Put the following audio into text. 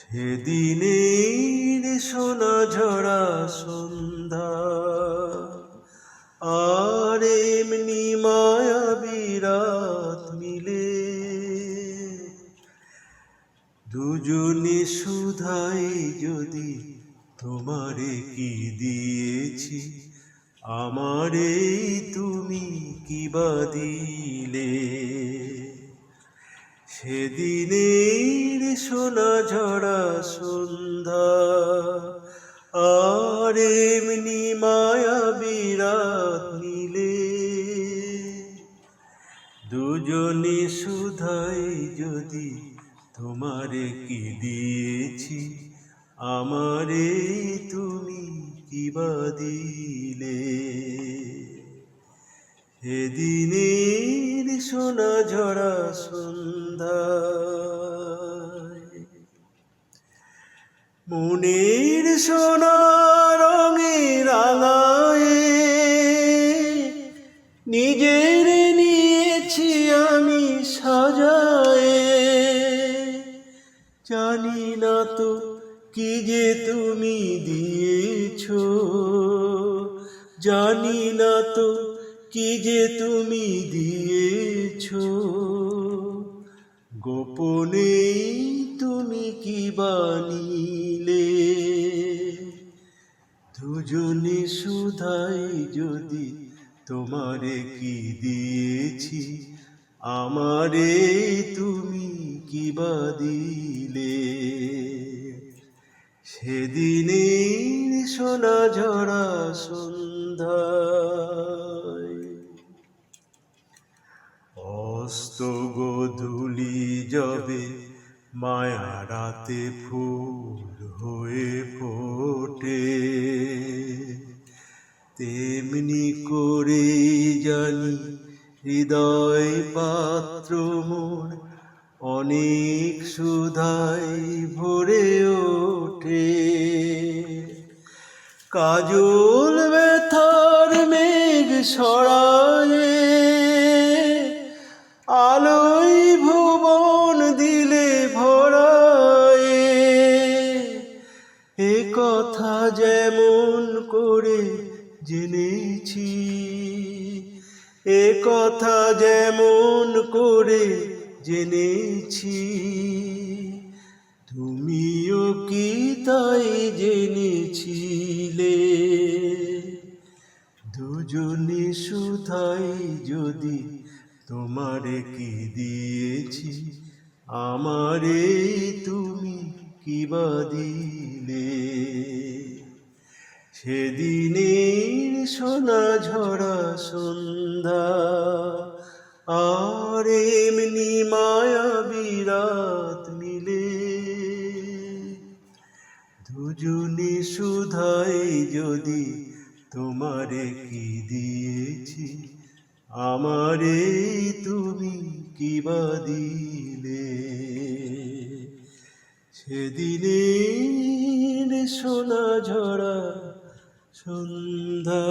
সেদিনের সোনা ঝরা সন্ধ্যা, আর এমনি মায়া বিরাত মিলে। দুজনে সুধাই যদি তোমারে কি দিয়েছি, আমারে তুমি কি বা দিলে? সেদিনের সোনা ঝরা সন্ধ্যা, আর এমনি মায়া বিরাত নিলে। দুজনে সুধাই যদি তোমারে কি দিয়েছি, আমারে তুমি কি বা দিলে। সেদিনের সোনা ঝরা সন্ধ্যা মনের সোনা রঙে রাঙায় নিজের নিয়েছি আমি সাজায়। জানি না তো কি যে তুমি দিয়েছ, জানি না তো কি যে তুমি দিয়েছ? গোপনে তুমি কি বানিলে? দুজনে সুধাই যদি তোমারে কি দিয়েছি, আমারে তুমি কি বা দিলে? সেদিনে সোনা ঝরা সন্ধ্যায় গোধূলি যবে মায়া রাতে ফুল হয়ে ফোটে। তেমনি করে জানি হৃদয় পাত্র মোর অনেক সুধাই ভরে ওঠে। কাজল ব্যথার মেঘ সরায়ে কথা যেমন করে জেনেছি, এ কথা যেমন করে জেনেছি। তুমিও কি তাই জেনেছিলে? দুজনে সুধাই যদি তোমারে কি দিয়েছি, আমারে তুমি কি বা দিলে সেদিনের সোনা ঝরা সন্ধ্যা, আর এমনি মায়া বিরাত মিলে। দুজনে সুধাই যদি তোমারে কি দিয়েছি, আমারে তুমি কি বা দিলে? সেদিনের সোনা ঝরা সন্ধ্যা।